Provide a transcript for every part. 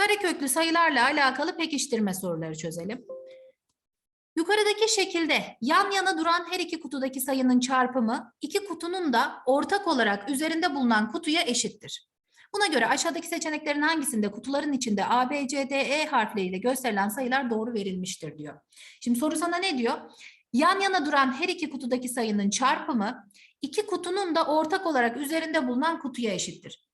Kareköklü sayılarla alakalı pekiştirme soruları çözelim. Yukarıdaki şekilde yan yana duran her iki kutudaki sayının çarpımı iki kutunun da ortak olarak üzerinde bulunan kutuya eşittir. Buna göre aşağıdaki seçeneklerin hangisinde kutuların içinde A, B, C, D, E harfleriyle gösterilen sayılar doğru verilmiştir diyor. Şimdi soru sana ne diyor? Yan yana duran her iki kutudaki sayının çarpımı iki kutunun da ortak olarak üzerinde bulunan kutuya eşittir.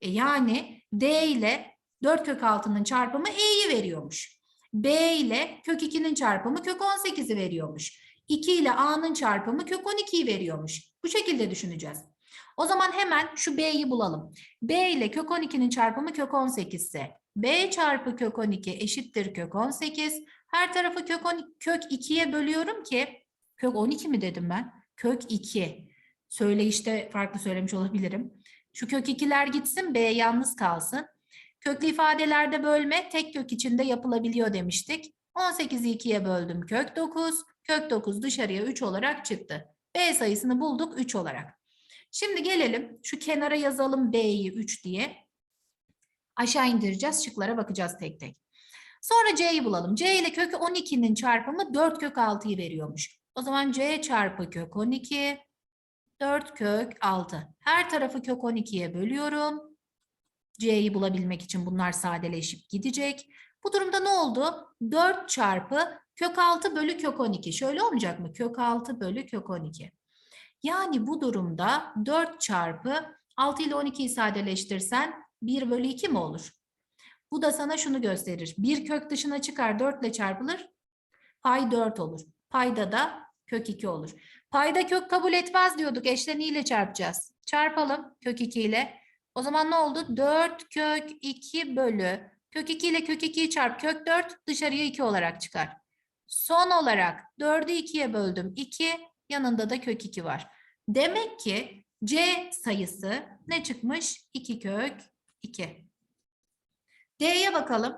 E yani D ile 4 kök altının çarpımı E'yi veriyormuş. B ile kök 2'nin çarpımı kök 18'i veriyormuş. 2 ile A'nın çarpımı kök 12'yi veriyormuş. Bu şekilde düşüneceğiz. O zaman hemen şu B'yi bulalım. B ile kök 12'nin çarpımı kök 18 ise B çarpı kök 12 eşittir kök 18. Her tarafı kök, 12, kök 2'ye bölüyorum ki kök 12 mi dedim ben? Kök 2. Söyleyişte farklı söylemiş olabilirim. Şu kök 2'ler gitsin B yalnız kalsın. Köklü ifadelerde bölme tek kök içinde yapılabiliyor demiştik. 18'i 2'ye böldüm kök 9. Kök 9 dışarıya 3 olarak çıktı. B sayısını bulduk 3 olarak. Şimdi gelelim şu kenara yazalım B'yi 3 diye. Aşağı indireceğiz şıklara bakacağız tek tek. Sonra C'yi bulalım. C ile kök 12'nin çarpımı 4 kök 6'yı veriyormuş. O zaman C çarpı kök 12 4 kök 6. Her tarafı kök 12'ye bölüyorum. C'yi bulabilmek için bunlar sadeleşip gidecek. Bu durumda ne oldu? 4 çarpı kök 6 bölü kök 12. Şöyle olmayacak mı? Kök 6 bölü kök 12. Yani bu durumda 4 çarpı 6 ile 12'yi sadeleştirsen 1 bölü 2 mi olur? Bu da sana şunu gösterir. Bir kök dışına çıkar 4 ile çarpılır. Pay 4 olur. Payda da kök 2 olur. Payda kök kabul etmez diyorduk. Eşleniğiyle çarpacağız. Çarpalım kök 2 ile. O zaman ne oldu? 4 kök 2 bölü. Kök 2 ile kök 2'yi çarp. Kök 4 dışarıya 2 olarak çıkar. Son olarak 4'ü 2'ye böldüm. 2 yanında da kök 2 var. Demek ki C sayısı ne çıkmış? 2 kök 2. D'ye bakalım.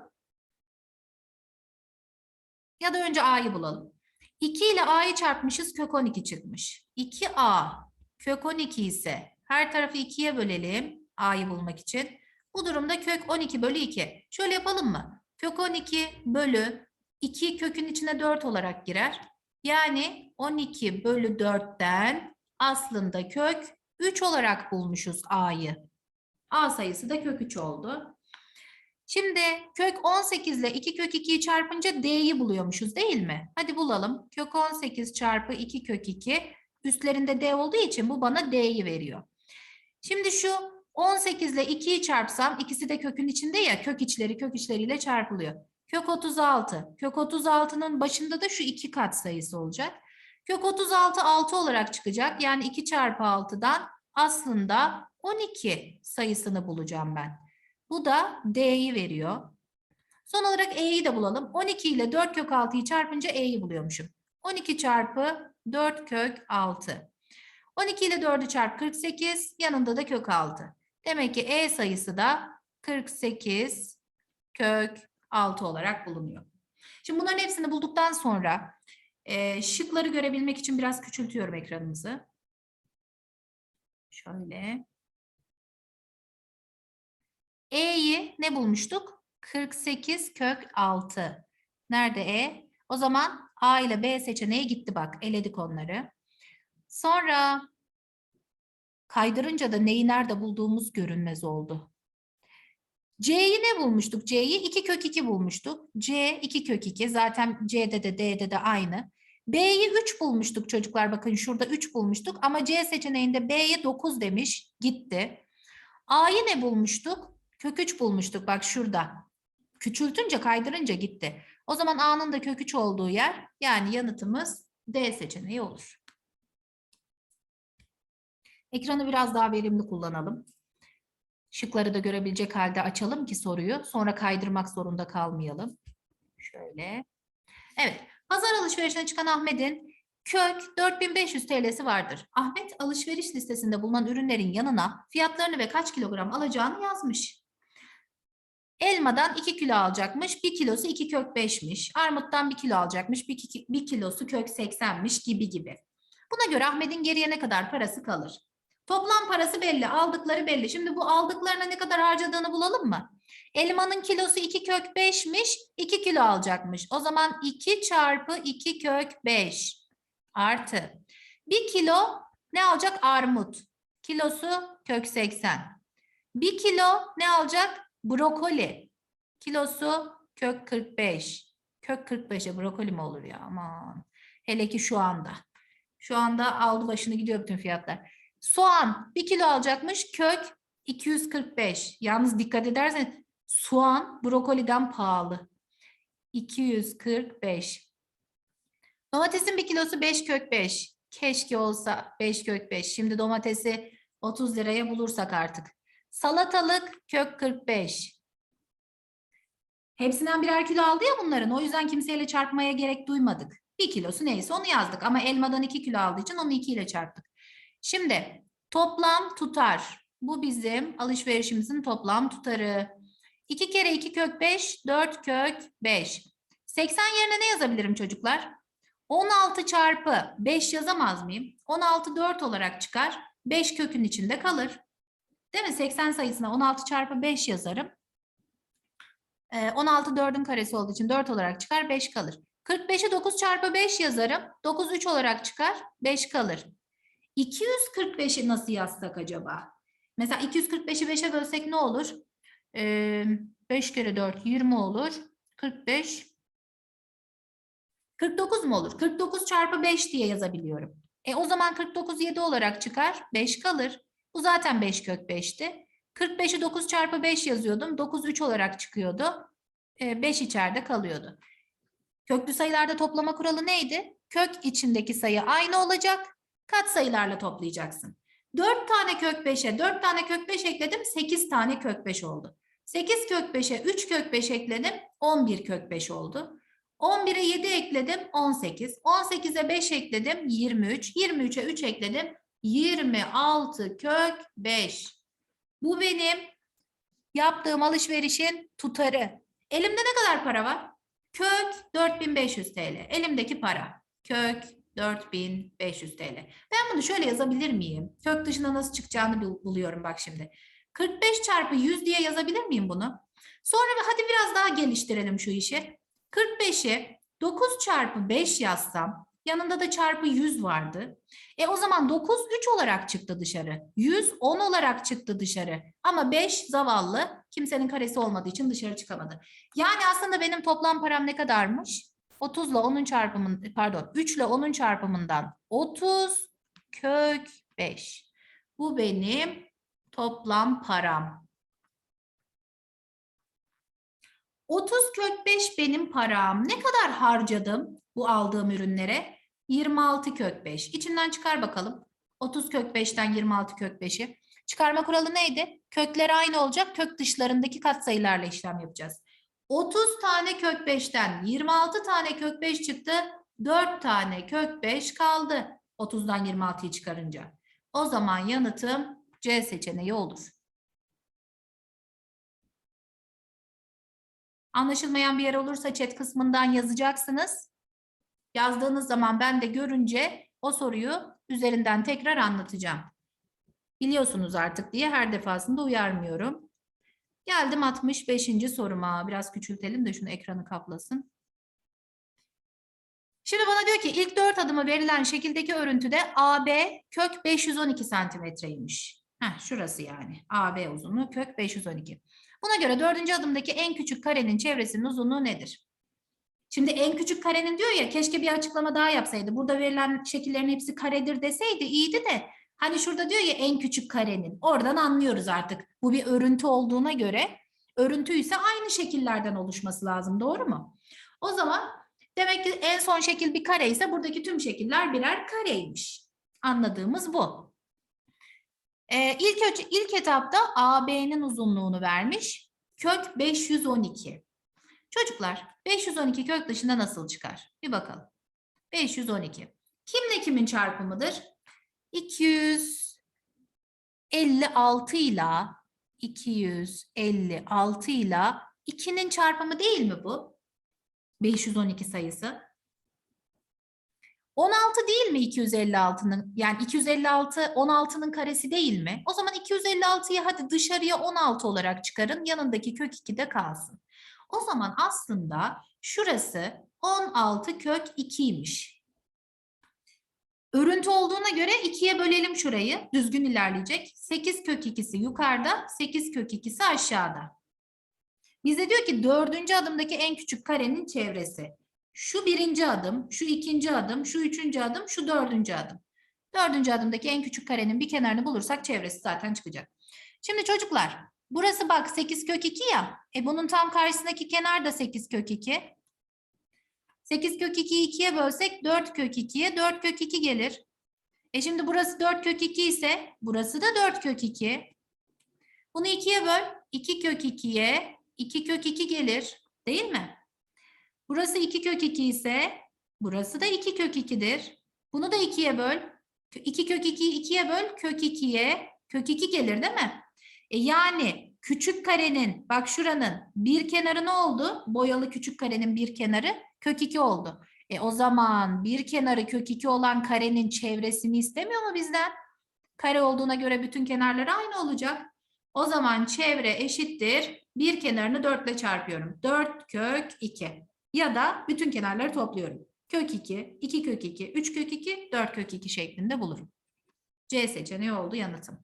Ya da önce A'yı bulalım. 2 ile A'yı çarpmışız kök 12 çıkmış. 2A kök 12 ise her tarafı 2'ye bölelim A'yı bulmak için. Bu durumda kök 12 bölü 2. Şöyle yapalım mı? Kök 12 bölü 2 kökün içine 4 olarak girer. Yani 12 bölü 4'ten aslında kök 3 olarak bulmuşuz A'yı. A sayısı da kök 3 oldu. Şimdi kök 18 ile 2 kök 2'yi çarpınca D'yi buluyormuşuz değil mi? Hadi bulalım. Kök 18 çarpı 2 kök 2 üstlerinde D olduğu için bu bana D'yi veriyor. Şimdi şu 18 ile 2'yi çarpsam ikisi de kökün içinde ya kök içleri kök içleriyle çarpılıyor. Kök 36. Kök 36'nın başında da şu 2 kat sayısı olacak. Kök 36 6 olarak çıkacak. Yani 2 çarpı 6'dan aslında 12 sayısını bulacağım ben. Bu da D'yi veriyor. Son olarak E'yi de bulalım. 12 ile 4 kök 6'yı çarpınca E'yi buluyormuşum. 12 çarpı 4 kök 6. 12 ile 4'ü çarp 48. Yanında da kök 6. Demek ki E sayısı da 48 kök 6 olarak bulunuyor. Şimdi bunların hepsini bulduktan sonra e, şıkları görebilmek için biraz küçültüyorum ekranımızı. Şöyle. E'yi ne bulmuştuk? 48 kök 6. Nerede E? O zaman A ile B seçeneği gitti bak. Eledik onları. Sonra kaydırınca da neyi nerede bulduğumuz görünmez oldu. C'yi ne bulmuştuk? C'yi 2 kök 2 bulmuştuk. C 2 kök 2. Zaten C'de de D'de de aynı. B'yi 3 bulmuştuk çocuklar. Bakın şurada 3 bulmuştuk. Ama C seçeneğinde B'ye 9 demiş. Gitti. A'yı ne bulmuştuk? Kök 3 bulmuştuk bak şurada. Küçültünce kaydırınca gitti. O zaman A'nın da kök 3 olduğu yer yani yanıtımız D seçeneği olur. Ekranı biraz daha verimli kullanalım. Şıkları da görebilecek halde açalım ki soruyu. Sonra kaydırmak zorunda kalmayalım. Şöyle. Evet. Pazar alışverişine çıkan Ahmet'in kök 4500 TL'si vardır. Ahmet alışveriş listesinde bulunan ürünlerin yanına fiyatlarını ve kaç kilogram alacağını yazmış. Elmadan 2 kilo alacakmış. 1 kilosu 2 kök 5'miş. Armuttan 1 kilo alacakmış. 1, 1 kilosu kök 80'miş gibi gibi. Buna göre Ahmet'in geriye ne kadar parası kalır? Toplam parası belli. Aldıkları belli. Şimdi bu aldıklarına ne kadar harcadığını bulalım mı? Elmanın kilosu 2 kök 5'miş. 2 kilo alacakmış. O zaman 2 çarpı 2 kök 5 artı. 1 kilo ne alacak? Armut. Kilosu kök 80. 1 kilo ne alacak? Brokoli. Kilosu kök 45. Kök 45'e brokoli mi olur ya? Aman. Hele ki şu anda. Şu anda aldı başını gidiyor bütün fiyatlar. Soğan 1 kilo alacakmış. Kök 245. Yalnız dikkat ederseniz soğan brokoliden pahalı. 245. Domatesin bir kilosu 5 kök 5. Keşke olsa 5 kök 5. Şimdi domatesi 30 liraya bulursak artık. Salatalık kök 45. Hepsinden birer kilo aldı ya bunların. O yüzden kimseyle çarpmaya gerek duymadık. Bir kilosu neyse onu yazdık. Ama elmadan 2 kilo aldığı için onu 2 ile çarptık. Şimdi toplam tutar. Bu bizim alışverişimizin toplam tutarı. 2 kere 2 kök 5, 4 kök 5. 80 yerine ne yazabilirim çocuklar? 16 çarpı 5 yazamaz mıyım? 16 4 olarak çıkar. 5 kökün içinde kalır. Değil mi? 80 sayısına 16 çarpı 5 yazarım. Ee, 16 4'ün karesi olduğu için 4 olarak çıkar 5 kalır. 45'i 9 çarpı 5 yazarım. 9 3 olarak çıkar 5 kalır. 245'i nasıl yazsak acaba? Mesela 245'i 5'e bölsek ne olur? Ee, 5 kere 4 20 olur. 45 49 mu olur? 49 çarpı 5 diye yazabiliyorum. E o zaman 49 7 olarak çıkar. 5 kalır. Bu zaten 5 kök 5'ti. 45'i 9 çarpı 5 yazıyordum. 9 3 olarak çıkıyordu. E, 5 içeride kalıyordu. Köklü sayılarda toplama kuralı neydi? Kök içindeki sayı aynı olacak. Kat sayılarla toplayacaksın. 4 tane kök 5'e 4 tane kök 5 ekledim. 8 tane kök 5 oldu. 8 kök 5'e 3 kök 5 ekledim. 11 kök 5 oldu. 11'e 7 ekledim 18. 18'e 5 ekledim 23. 23'e 3 ekledim 26 kök 5. Bu benim yaptığım alışverişin tutarı. Elimde ne kadar para var? Kök 4500 TL. Elimdeki para. Kök 4500 TL. Ben bunu şöyle yazabilir miyim? Kök dışına nasıl çıkacağını bul- buluyorum bak şimdi. 45 çarpı 100 diye yazabilir miyim bunu? Sonra hadi biraz daha geliştirelim şu işi. 45'i 9 çarpı 5 yazsam yanında da çarpı 100 vardı. E o zaman 9 3 olarak çıktı dışarı. 100 10 olarak çıktı dışarı. Ama 5 zavallı kimsenin karesi olmadığı için dışarı çıkamadı. Yani aslında benim toplam param ne kadarmış? 30 ile 10'un çarpımın pardon 3 ile 10'un çarpımından 30 kök 5. Bu benim toplam param. 30 kök 5 benim param. Ne kadar harcadım bu aldığım ürünlere? 26 kök 5. İçinden çıkar bakalım. 30 kök 5'ten 26 kök 5'i. Çıkarma kuralı neydi? Kökler aynı olacak. Kök dışlarındaki katsayılarla işlem yapacağız. 30 tane kök 5'ten 26 tane kök 5 çıktı. 4 tane kök 5 kaldı. 30'dan 26'yı çıkarınca. O zaman yanıtım C seçeneği olur. Anlaşılmayan bir yer olursa chat kısmından yazacaksınız. Yazdığınız zaman ben de görünce o soruyu üzerinden tekrar anlatacağım. Biliyorsunuz artık diye her defasında uyarmıyorum. Geldim 65. soruma. Biraz küçültelim de şunu ekranı kaplasın. Şimdi bana diyor ki ilk dört adımı verilen şekildeki örüntüde AB kök 512 santimetreymiş. Heh, şurası yani. AB uzunluğu kök 512. Buna göre dördüncü adımdaki en küçük karenin çevresinin uzunluğu nedir? Şimdi en küçük karenin diyor ya keşke bir açıklama daha yapsaydı. Burada verilen şekillerin hepsi karedir deseydi iyiydi de. Hani şurada diyor ya en küçük karenin. Oradan anlıyoruz artık. Bu bir örüntü olduğuna göre örüntü ise aynı şekillerden oluşması lazım. Doğru mu? O zaman demek ki en son şekil bir kare ise buradaki tüm şekiller birer kareymiş. Anladığımız bu. Ee, ilk, ilk etapta AB'nin uzunluğunu vermiş. Kök 512. Çocuklar 512 kök dışında nasıl çıkar? Bir bakalım. 512. Kimle kimin çarpımıdır? 256 ile 256 ile 2'nin çarpımı değil mi bu? 512 sayısı. 16 değil mi 256'nın? Yani 256 16'nın karesi değil mi? O zaman 256'yı hadi dışarıya 16 olarak çıkarın. Yanındaki kök 2 de kalsın. O zaman aslında şurası 16 kök 2'ymiş. Örüntü olduğuna göre 2'ye bölelim şurayı. Düzgün ilerleyecek. 8 kök 2'si yukarıda, 8 kök 2'si aşağıda. Bize diyor ki dördüncü adımdaki en küçük karenin çevresi. Şu birinci adım, şu ikinci adım, şu üçüncü adım, şu dördüncü adım. Dördüncü adımdaki en küçük karenin bir kenarını bulursak çevresi zaten çıkacak. Şimdi çocuklar, burası bak 8 kök 2 ya. E bunun tam karşısındaki kenar da 8 kök 2. 8 kök 2'yi 2'ye bölsek 4 kök 2'ye 4 kök 2 gelir. E şimdi burası 4 kök 2 ise burası da 4 kök 2. Bunu 2'ye böl. 2 kök 2'ye 2 kök 2 gelir. Değil mi? Burası 2 kök 2 ise burası da 2 kök 2'dir. Bunu da 2'ye böl. 2 kök 2'yi 2'ye böl. Kök 2'ye kök 2 gelir değil mi? E yani küçük karenin bak şuranın bir kenarı ne oldu? Boyalı küçük karenin bir kenarı kök 2 oldu. E o zaman bir kenarı kök 2 olan karenin çevresini istemiyor mu bizden? Kare olduğuna göre bütün kenarları aynı olacak. O zaman çevre eşittir. Bir kenarını 4 ile çarpıyorum. 4 kök 2. Ya da bütün kenarları topluyorum. Kök 2, 2 kök 2, 3 kök 2, 4 kök 2 şeklinde bulurum. C seçeneği oldu yanıtım.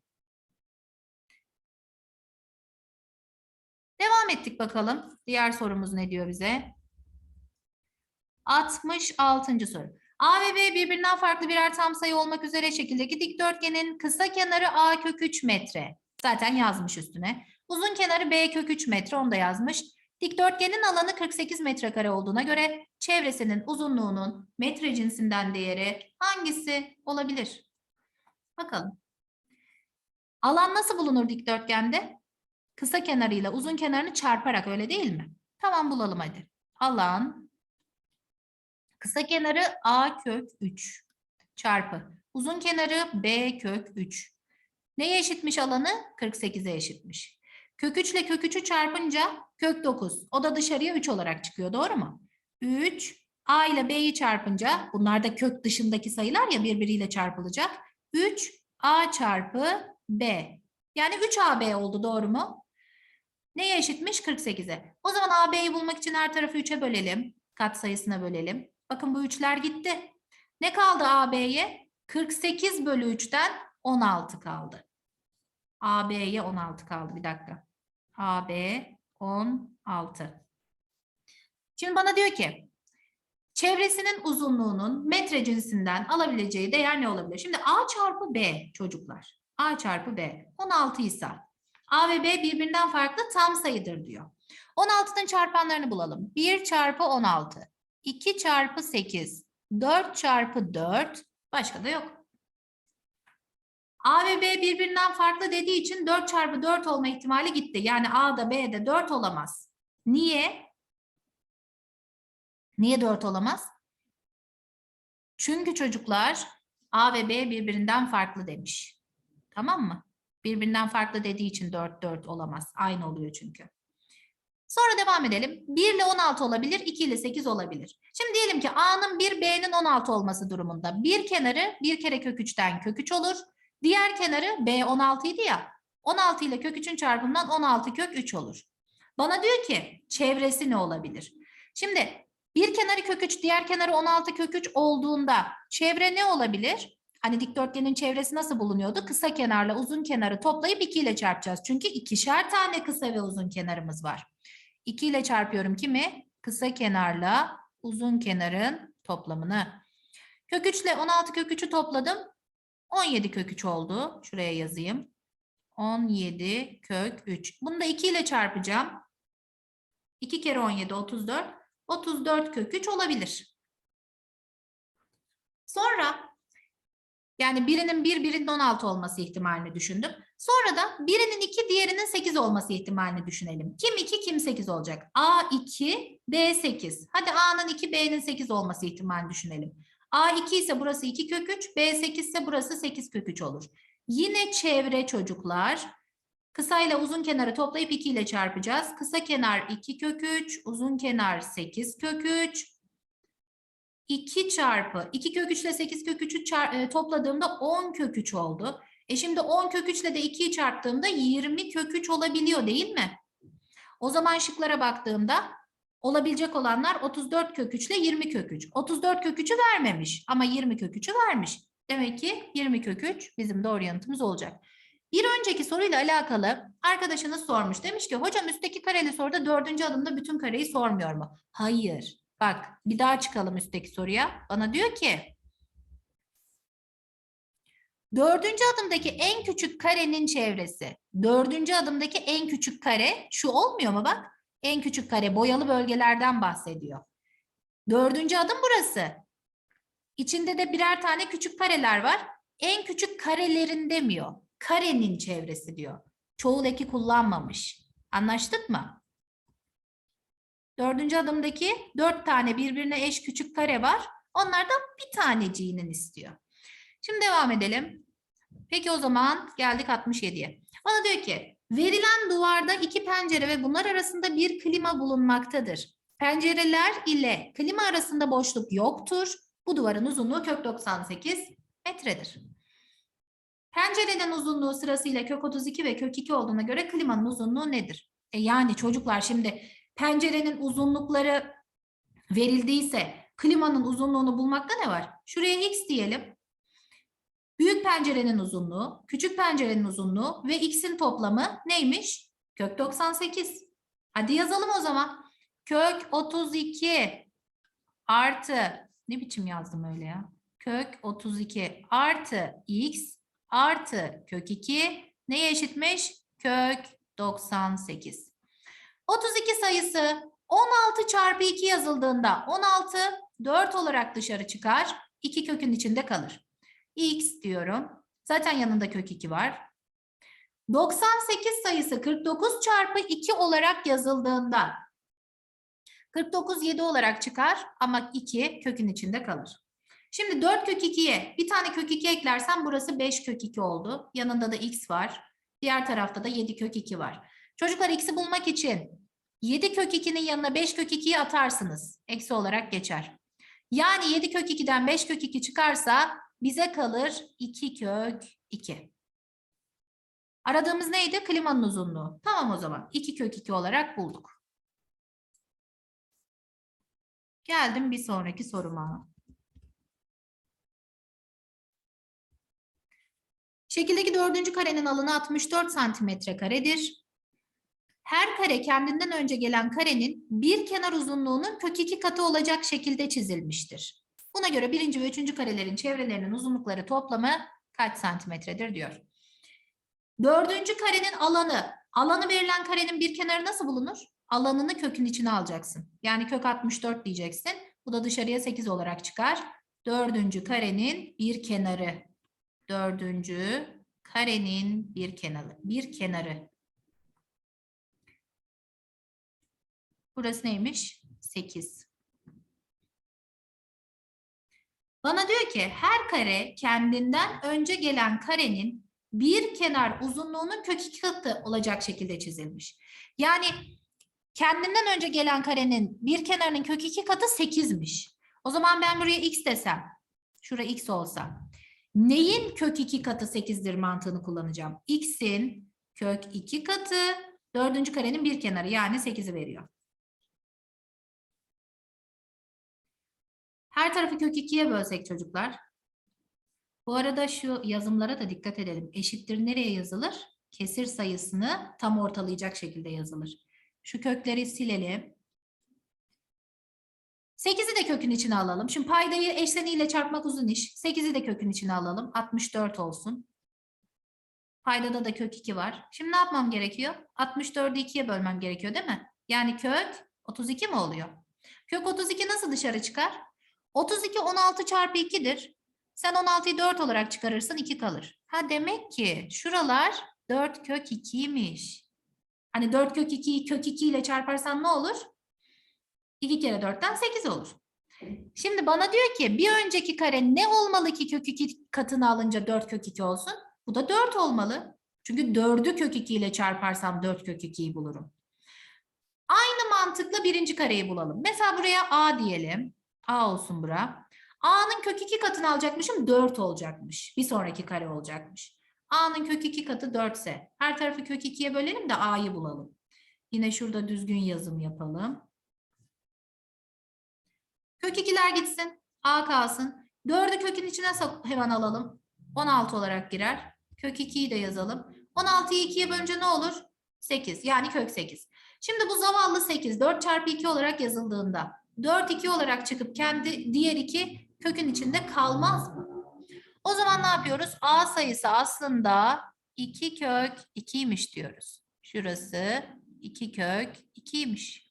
Devam ettik bakalım. Diğer sorumuz ne diyor bize? 66. soru. A ve B birbirinden farklı birer tam sayı olmak üzere şekildeki dikdörtgenin kısa kenarı A kök 3 metre. Zaten yazmış üstüne. Uzun kenarı B kök 3 metre onu da yazmış. Dikdörtgenin alanı 48 metrekare olduğuna göre çevresinin uzunluğunun metre cinsinden değeri hangisi olabilir? Bakalım. Alan nasıl bulunur dikdörtgende? Kısa kenarıyla uzun kenarını çarparak öyle değil mi? Tamam bulalım hadi. Alan kısa kenarı A kök 3 çarpı uzun kenarı B kök 3. Neye eşitmiş alanı? 48'e eşitmiş. Kök 3 ile kök 3'ü çarpınca kök 9. O da dışarıya 3 olarak çıkıyor. Doğru mu? 3 A ile B'yi çarpınca bunlar da kök dışındaki sayılar ya birbiriyle çarpılacak. 3 A çarpı B. Yani 3 AB oldu doğru mu? Neye eşitmiş? 48'e. O zaman AB'yi bulmak için her tarafı 3'e bölelim. Kat sayısına bölelim. Bakın bu 3'ler gitti. Ne kaldı AB'ye? 48 bölü 3'ten 16 kaldı. AB'ye 16 kaldı. Bir dakika. AB 16. Şimdi bana diyor ki çevresinin uzunluğunun metre cinsinden alabileceği değer ne olabilir? Şimdi A çarpı B çocuklar. A çarpı B 16 ise A ve B birbirinden farklı tam sayıdır diyor. 16'nın çarpanlarını bulalım. 1 çarpı 16, 2 çarpı 8, 4 çarpı 4, başka da yok. A ve B birbirinden farklı dediği için 4 çarpı 4 olma ihtimali gitti. Yani A'da B'de 4 olamaz. Niye? Niye 4 olamaz? Çünkü çocuklar A ve B birbirinden farklı demiş. Tamam mı? Birbirinden farklı dediği için 4 4 olamaz. Aynı oluyor çünkü. Sonra devam edelim. 1 ile 16 olabilir, 2 ile 8 olabilir. Şimdi diyelim ki A'nın 1, B'nin 16 olması durumunda. Bir kenarı 1 kere kök 3'ten kök 3 olur. Diğer kenarı B 16 idi ya. 16 ile kök 3'ün çarpımından 16 kök 3 olur. Bana diyor ki çevresi ne olabilir? Şimdi bir kenarı kök 3, diğer kenarı 16 kök 3 olduğunda çevre ne olabilir? Hani dikdörtgenin çevresi nasıl bulunuyordu? Kısa kenarla uzun kenarı toplayıp 2 ile çarpacağız. Çünkü ikişer tane kısa ve uzun kenarımız var. 2 ile çarpıyorum kimi? Kısa kenarla uzun kenarın toplamını. Kök 3 ile 16 kök 3'ü topladım. 17 kök 3 oldu. Şuraya yazayım. 17 kök 3. Bunu da 2 ile çarpacağım. 2 kere 17 34. 34 kök 3 olabilir. Sonra yani birinin 1, birinin 16 olması ihtimalini düşündüm. Sonra da birinin 2, diğerinin 8 olması ihtimalini düşünelim. Kim 2, kim 8 olacak? A 2, B 8. Hadi A'nın 2, B'nin 8 olması ihtimalini düşünelim. A 2 ise burası 2 kök 3, B 8 ise burası 8 kök 3 olur. Yine çevre çocuklar. Kısa ile uzun kenarı toplayıp 2 ile çarpacağız. Kısa kenar 2 kök 3, uzun kenar 8 kök 3. 2 çarpı 2 kök 3 ile 8 kök 3'ü e, topladığımda 10 kök 3 oldu. E şimdi 10 kök 3 ile de 2'yi çarptığımda 20 kök 3 olabiliyor değil mi? O zaman şıklara baktığımda olabilecek olanlar 34 kök 3 ile 20 kök 3. 34 kök 3'ü vermemiş ama 20 kök 3'ü vermiş. Demek ki 20 kök 3 bizim doğru yanıtımız olacak. Bir önceki soruyla alakalı arkadaşınız sormuş. Demiş ki hocam üstteki kareli soruda dördüncü adımda bütün kareyi sormuyor mu? Hayır. Bak bir daha çıkalım üstteki soruya. Bana diyor ki dördüncü adımdaki en küçük karenin çevresi. Dördüncü adımdaki en küçük kare şu olmuyor mu bak? En küçük kare boyalı bölgelerden bahsediyor. Dördüncü adım burası. İçinde de birer tane küçük kareler var. En küçük karelerin demiyor. Karenin çevresi diyor. Çoğul eki kullanmamış. Anlaştık mı? Dördüncü adımdaki dört tane birbirine eş küçük kare var. Onlardan bir taneciğinin istiyor. Şimdi devam edelim. Peki o zaman geldik 67'ye. Bana diyor ki verilen duvarda iki pencere ve bunlar arasında bir klima bulunmaktadır. Pencereler ile klima arasında boşluk yoktur. Bu duvarın uzunluğu kök 98 metredir. Pencerenin uzunluğu sırasıyla kök 32 ve kök 2 olduğuna göre klimanın uzunluğu nedir? E yani çocuklar şimdi pencerenin uzunlukları verildiyse klimanın uzunluğunu bulmakta ne var? Şuraya x diyelim. Büyük pencerenin uzunluğu, küçük pencerenin uzunluğu ve x'in toplamı neymiş? Kök 98. Hadi yazalım o zaman. Kök 32 artı ne biçim yazdım öyle ya? Kök 32 artı x artı kök 2 neye eşitmiş? Kök 98. 32 sayısı 16 çarpı 2 yazıldığında 16 4 olarak dışarı çıkar. 2 kökün içinde kalır. X diyorum. Zaten yanında kök 2 var. 98 sayısı 49 çarpı 2 olarak yazıldığında 49 7 olarak çıkar ama 2 kökün içinde kalır. Şimdi 4 kök 2'ye bir tane kök 2 eklersem burası 5 kök 2 oldu. Yanında da x var. Diğer tarafta da 7 kök 2 var. Çocuklar x'i bulmak için 7 kök 2'nin yanına 5 kök 2'yi atarsınız. Eksi olarak geçer. Yani 7 kök 2'den 5 kök 2 çıkarsa bize kalır 2 kök 2. Aradığımız neydi? Klimanın uzunluğu. Tamam o zaman 2 kök 2 olarak bulduk. Geldim bir sonraki soruma. Şekildeki dördüncü karenin alanı 64 santimetre karedir. Her kare kendinden önce gelen karenin bir kenar uzunluğunun kök iki katı olacak şekilde çizilmiştir. Buna göre birinci ve üçüncü karelerin çevrelerinin uzunlukları toplamı kaç santimetredir diyor. Dördüncü karenin alanı, alanı verilen karenin bir kenarı nasıl bulunur? Alanını kökün içine alacaksın. Yani kök 64 diyeceksin. Bu da dışarıya 8 olarak çıkar. Dördüncü karenin bir kenarı. Dördüncü karenin bir kenarı. Bir kenarı. Burası neymiş? 8. Bana diyor ki her kare kendinden önce gelen karenin bir kenar uzunluğunun kök iki katı olacak şekilde çizilmiş. Yani kendinden önce gelen karenin bir kenarının kök iki katı 8'miş. O zaman ben buraya x desem, şura x olsa. Neyin kök iki katı 8'dir mantığını kullanacağım. x'in kök iki katı dördüncü karenin bir kenarı yani 8'i veriyor. Her tarafı kök 2'ye bölsek çocuklar. Bu arada şu yazımlara da dikkat edelim. Eşittir nereye yazılır? Kesir sayısını tam ortalayacak şekilde yazılır. Şu kökleri silelim. 8'i de kökün içine alalım. Şimdi paydayı eşleniyle çarpmak uzun iş. 8'i de kökün içine alalım. 64 olsun. Paydada da kök 2 var. Şimdi ne yapmam gerekiyor? 64'ü 2'ye bölmem gerekiyor değil mi? Yani kök 32 mi oluyor? Kök 32 nasıl dışarı çıkar? 32 16 çarpı 2'dir. Sen 16'yı 4 olarak çıkarırsın 2 kalır. Ha demek ki şuralar 4 kök 2'ymiş. Hani 4 kök 2'yi kök 2 ile çarparsan ne olur? 2 kere 4'ten 8 olur. Şimdi bana diyor ki bir önceki kare ne olmalı ki kök 2 katını alınca 4 kök 2 olsun? Bu da 4 olmalı. Çünkü 4'ü kök 2 ile çarparsam 4 kök 2'yi bulurum. Aynı mantıkla birinci kareyi bulalım. Mesela buraya A diyelim. A olsun bura. A'nın kök 2 katını alacakmışım 4 olacakmış. Bir sonraki kare olacakmış. A'nın kök 2 katı 4 ise her tarafı kök 2'ye bölelim de A'yı bulalım. Yine şurada düzgün yazım yapalım. Kök 2'ler gitsin. A kalsın. 4'ü kökün içine hemen alalım. 16 olarak girer. Kök 2'yi de yazalım. 16'yı 2'ye bölünce ne olur? 8 yani kök 8. Şimdi bu zavallı 8 4 çarpı 2 olarak yazıldığında 4 2 olarak çıkıp kendi diğer 2 kökün içinde kalmaz mı? O zaman ne yapıyoruz? A sayısı aslında 2 kök 2'ymiş diyoruz. Şurası 2 kök 2'ymiş.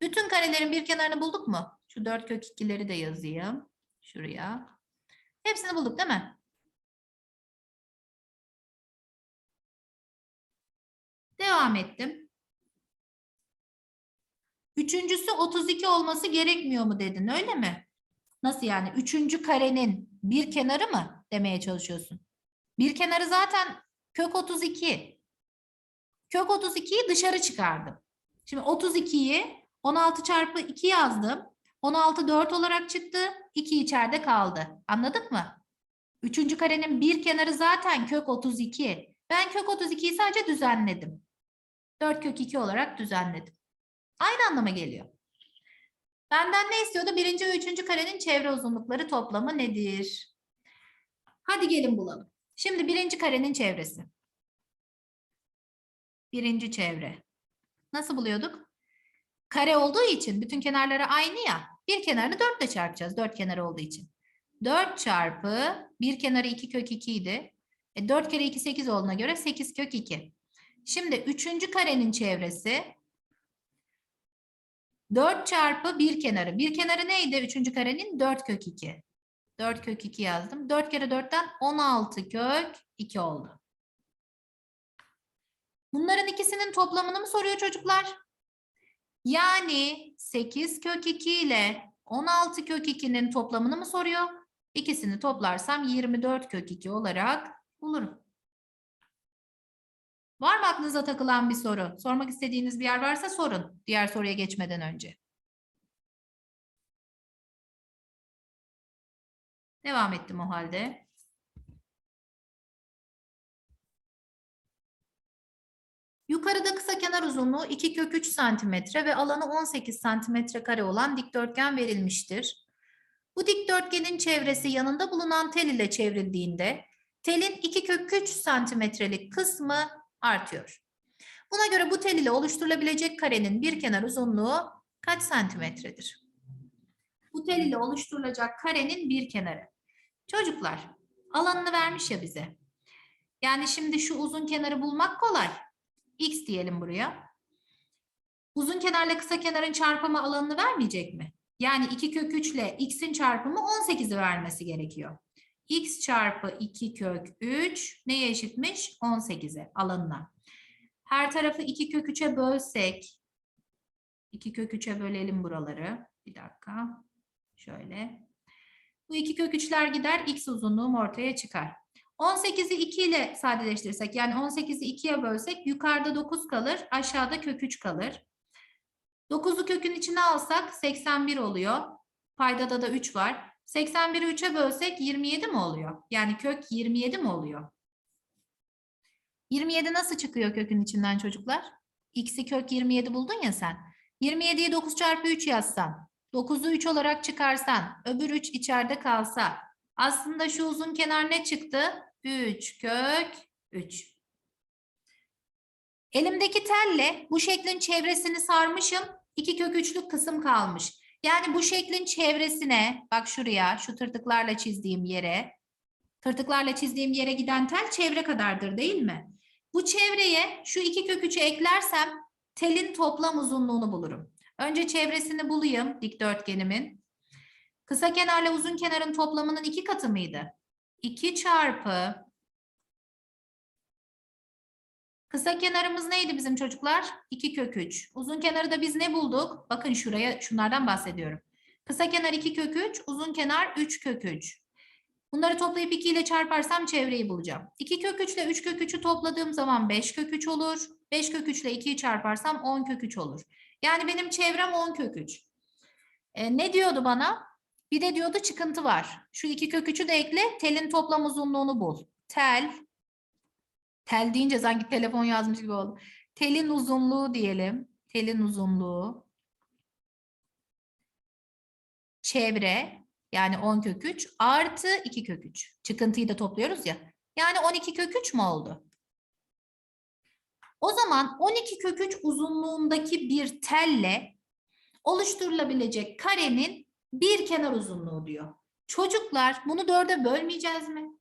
Bütün karelerin bir kenarını bulduk mu? Şu 4 kök 2'leri de yazayım. Şuraya. Hepsini bulduk değil mi? Devam ettim. Üçüncüsü 32 olması gerekmiyor mu dedin öyle mi? Nasıl yani? Üçüncü karenin bir kenarı mı demeye çalışıyorsun? Bir kenarı zaten kök 32. Kök 32'yi dışarı çıkardım. Şimdi 32'yi 16 çarpı 2 yazdım. 16 4 olarak çıktı. 2 içeride kaldı. Anladık mı? Üçüncü karenin bir kenarı zaten kök 32. Ben kök 32'yi sadece düzenledim. 4 kök 2 olarak düzenledim. Aynı anlama geliyor. Benden ne istiyordu? Birinci ve üçüncü karenin çevre uzunlukları toplamı nedir? Hadi gelin bulalım. Şimdi birinci karenin çevresi. Birinci çevre. Nasıl buluyorduk? Kare olduğu için bütün kenarları aynı ya. Bir kenarını 4 ile çarpacağız. Dört kenarı olduğu için. 4 çarpı bir kenarı 2 kök 2 idi. E 4 kere 2 8 olduğuna göre 8 kök 2. Şimdi üçüncü karenin çevresi 4 çarpı bir kenarı. Bir kenarı neydi üçüncü karenin? 4 kök 2. 4 kök 2 yazdım. 4 kere 4'ten 16 kök 2 oldu. Bunların ikisinin toplamını mı soruyor çocuklar? Yani 8 kök 2 ile 16 kök 2'nin toplamını mı soruyor? İkisini toplarsam 24 kök 2 olarak bulurum. Var mı aklınıza takılan bir soru? Sormak istediğiniz bir yer varsa sorun. Diğer soruya geçmeden önce. Devam ettim o halde. Yukarıda kısa kenar uzunluğu 2 kök 3 santimetre ve alanı 18 santimetre kare olan dikdörtgen verilmiştir. Bu dikdörtgenin çevresi yanında bulunan tel ile çevrildiğinde telin 2 kök 3 santimetrelik kısmı artıyor. Buna göre bu tel ile oluşturulabilecek karenin bir kenar uzunluğu kaç santimetredir? Bu tel ile oluşturulacak karenin bir kenarı. Çocuklar, alanını vermiş ya bize. Yani şimdi şu uzun kenarı bulmak kolay. X diyelim buraya. Uzun kenarla kısa kenarın çarpımı alanını vermeyecek mi? Yani 2 kök 3 ile x'in çarpımı 18'i vermesi gerekiyor. X çarpı 2 kök 3 neye eşitmiş? 18'e alanına. Her tarafı 2 kök 3'e bölsek 2 kök 3'e bölelim buraları. Bir dakika. Şöyle. Bu 2 kök 3'ler gider. X uzunluğum ortaya çıkar. 18'i 2 ile sadeleştirirsek yani 18'i 2'ye bölsek yukarıda 9 kalır. Aşağıda kök 3 kalır. 9'u kökün içine alsak 81 oluyor. Paydada da 3 var. 81'i 3'e bölsek 27 mi oluyor? Yani kök 27 mi oluyor? 27 nasıl çıkıyor kökün içinden çocuklar? X'i kök 27 buldun ya sen. 27'yi 9 çarpı 3 yazsan, 9'u 3 olarak çıkarsan, öbür 3 içeride kalsa, aslında şu uzun kenar ne çıktı? 3 kök 3. Elimdeki telle bu şeklin çevresini sarmışım. 2 kök 3'lük kısım kalmış. Yani bu şeklin çevresine, bak şuraya, şu tırtıklarla çizdiğim yere, tırtıklarla çizdiğim yere giden tel çevre kadardır değil mi? Bu çevreye şu 2 kök 3'ü eklersem telin toplam uzunluğunu bulurum. Önce çevresini bulayım dikdörtgenimin. Kısa kenarla uzun kenarın toplamının iki katı mıydı? 2 çarpı Kısa kenarımız neydi bizim çocuklar? 2 kök 3. Uzun kenarı da biz ne bulduk? Bakın şuraya şunlardan bahsediyorum. Kısa kenar 2 kök 3, uzun kenar 3 kök 3. Bunları toplayıp 2 ile çarparsam çevreyi bulacağım. 2 kök 3 ile 3 kök 3'ü topladığım zaman 5 kök 3 olur. 5 kök 3 ile 2'yi çarparsam 10 kök 3 olur. Yani benim çevrem 10 kök 3. E, ne diyordu bana? Bir de diyordu çıkıntı var. Şu iki kök üçü de ekle. Telin toplam uzunluğunu bul. Tel. Tel deyince sanki telefon yazmış gibi oldu. Telin uzunluğu diyelim. Telin uzunluğu. Çevre yani 10 kök 3 artı 2 kök 3. Çıkıntıyı da topluyoruz ya. Yani 12 kök 3 mü oldu? O zaman 12 kök 3 uzunluğundaki bir telle oluşturulabilecek karenin bir kenar uzunluğu diyor. Çocuklar bunu dörde bölmeyeceğiz mi?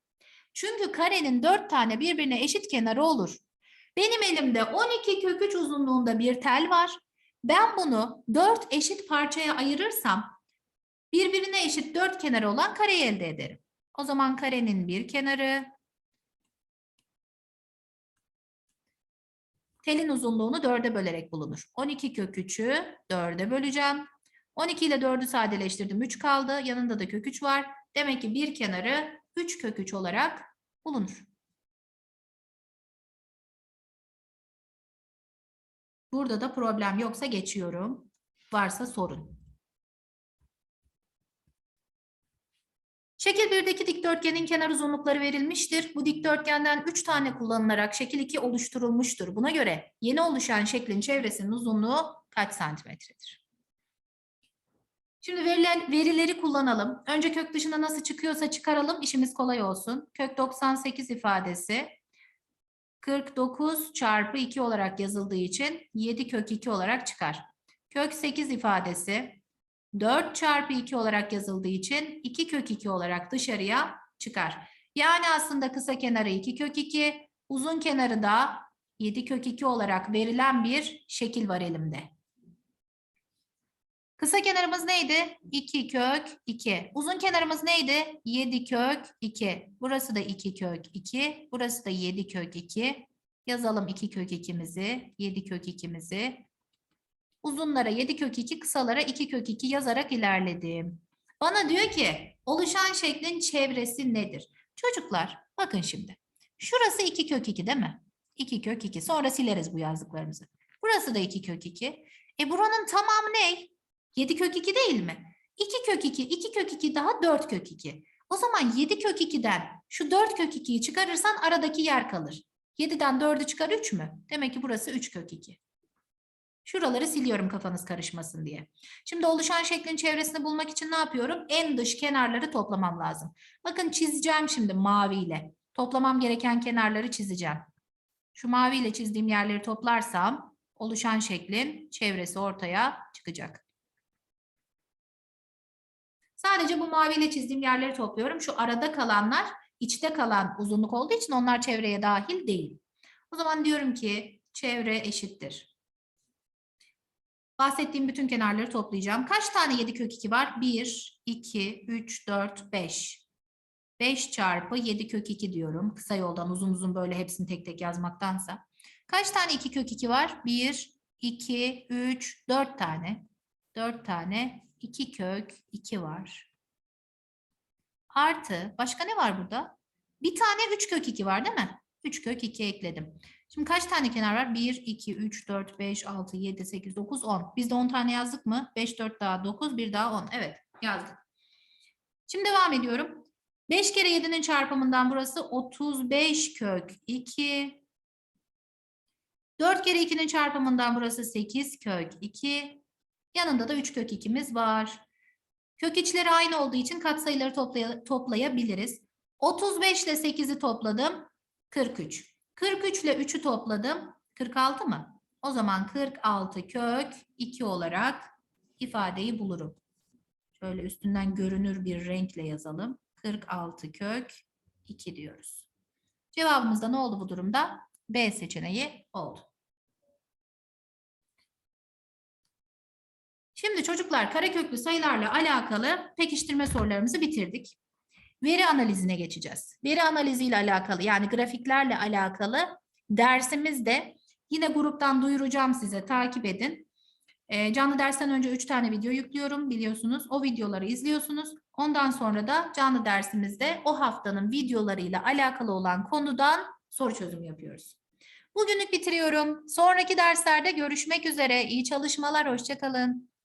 Çünkü karenin dört tane birbirine eşit kenarı olur. Benim elimde 12 kök 3 uzunluğunda bir tel var. Ben bunu dört eşit parçaya ayırırsam birbirine eşit dört kenarı olan kareyi elde ederim. O zaman karenin bir kenarı telin uzunluğunu dörde bölerek bulunur. 12 kök 3'ü dörde böleceğim. 12 ile 4'ü sadeleştirdim. 3 kaldı. Yanında da kök 3 var. Demek ki bir kenarı 3 kök 3 olarak bulunur. Burada da problem yoksa geçiyorum. Varsa sorun. Şekil 1'deki dikdörtgenin kenar uzunlukları verilmiştir. Bu dikdörtgenden 3 tane kullanılarak şekil 2 oluşturulmuştur. Buna göre yeni oluşan şeklin çevresinin uzunluğu kaç santimetredir? Şimdi verilen verileri kullanalım. Önce kök dışına nasıl çıkıyorsa çıkaralım. İşimiz kolay olsun. Kök 98 ifadesi 49 çarpı 2 olarak yazıldığı için 7 kök 2 olarak çıkar. Kök 8 ifadesi 4 çarpı 2 olarak yazıldığı için 2 kök 2 olarak dışarıya çıkar. Yani aslında kısa kenarı 2 kök 2, uzun kenarı da 7 kök 2 olarak verilen bir şekil var elimde. Kısa kenarımız neydi? 2 kök 2. Uzun kenarımız neydi? 7 kök 2. Burası da 2 kök 2. Burası da 7 kök 2. Yazalım 2 kök 2'mizi, 7 kök 2'mizi. Uzunlara 7 kök 2, kısalara 2 kök 2 yazarak ilerledim. Bana diyor ki oluşan şeklin çevresi nedir? Çocuklar bakın şimdi. Şurası 2 kök 2 değil mi? 2 kök 2. Sonra sileriz bu yazdıklarımızı. Burası da 2 kök 2. E buranın tamamı ne? 7 kök 2 değil mi? 2 kök 2, 2 kök 2 daha 4 kök 2. O zaman 7 kök 2'den şu 4 kök 2'yi çıkarırsan aradaki yer kalır. 7'den 4'ü çıkar 3 mü? Demek ki burası 3 kök 2. Şuraları siliyorum kafanız karışmasın diye. Şimdi oluşan şeklin çevresini bulmak için ne yapıyorum? En dış kenarları toplamam lazım. Bakın çizeceğim şimdi maviyle. Toplamam gereken kenarları çizeceğim. Şu maviyle çizdiğim yerleri toplarsam oluşan şeklin çevresi ortaya çıkacak. Sadece bu maviyle çizdiğim yerleri topluyorum. Şu arada kalanlar içte kalan uzunluk olduğu için onlar çevreye dahil değil. O zaman diyorum ki çevre eşittir. Bahsettiğim bütün kenarları toplayacağım. Kaç tane 7 kök 2 var? 1, 2, 3, 4, 5. 5 çarpı 7 kök 2 diyorum. Kısa yoldan uzun uzun böyle hepsini tek tek yazmaktansa. Kaç tane 2 kök 2 var? 1, 2, 3, 4 tane. 4 tane 2 kök 2 var. Artı başka ne var burada? Bir tane 3 kök 2 var değil mi? 3 kök 2 ekledim. Şimdi kaç tane kenar var? 1, 2, 3, 4, 5, 6, 7, 8, 9, 10. Biz de 10 tane yazdık mı? 5, 4 daha 9, 1 daha 10. Evet yazdık. Şimdi devam ediyorum. 5 kere 7'nin çarpımından burası 35 kök 2. 4 kere 2'nin çarpımından burası 8 kök 2. Yanında da 3 kök 2'miz var. Kök içleri aynı olduğu için katsayıları toplay toplayabiliriz. 35 ile 8'i topladım. 43. 43 ile 3'ü topladım. 46 mı? O zaman 46 kök 2 olarak ifadeyi bulurum. Şöyle üstünden görünür bir renkle yazalım. 46 kök 2 diyoruz. Cevabımız da ne oldu bu durumda? B seçeneği oldu. Şimdi çocuklar kareköklü sayılarla alakalı pekiştirme sorularımızı bitirdik. Veri analizine geçeceğiz. Veri analiziyle alakalı yani grafiklerle alakalı dersimizde yine gruptan duyuracağım size takip edin. E, canlı dersten önce 3 tane video yüklüyorum biliyorsunuz. O videoları izliyorsunuz. Ondan sonra da canlı dersimizde o haftanın videolarıyla alakalı olan konudan soru çözüm yapıyoruz. Bugünlük bitiriyorum. Sonraki derslerde görüşmek üzere. İyi çalışmalar, hoşçakalın.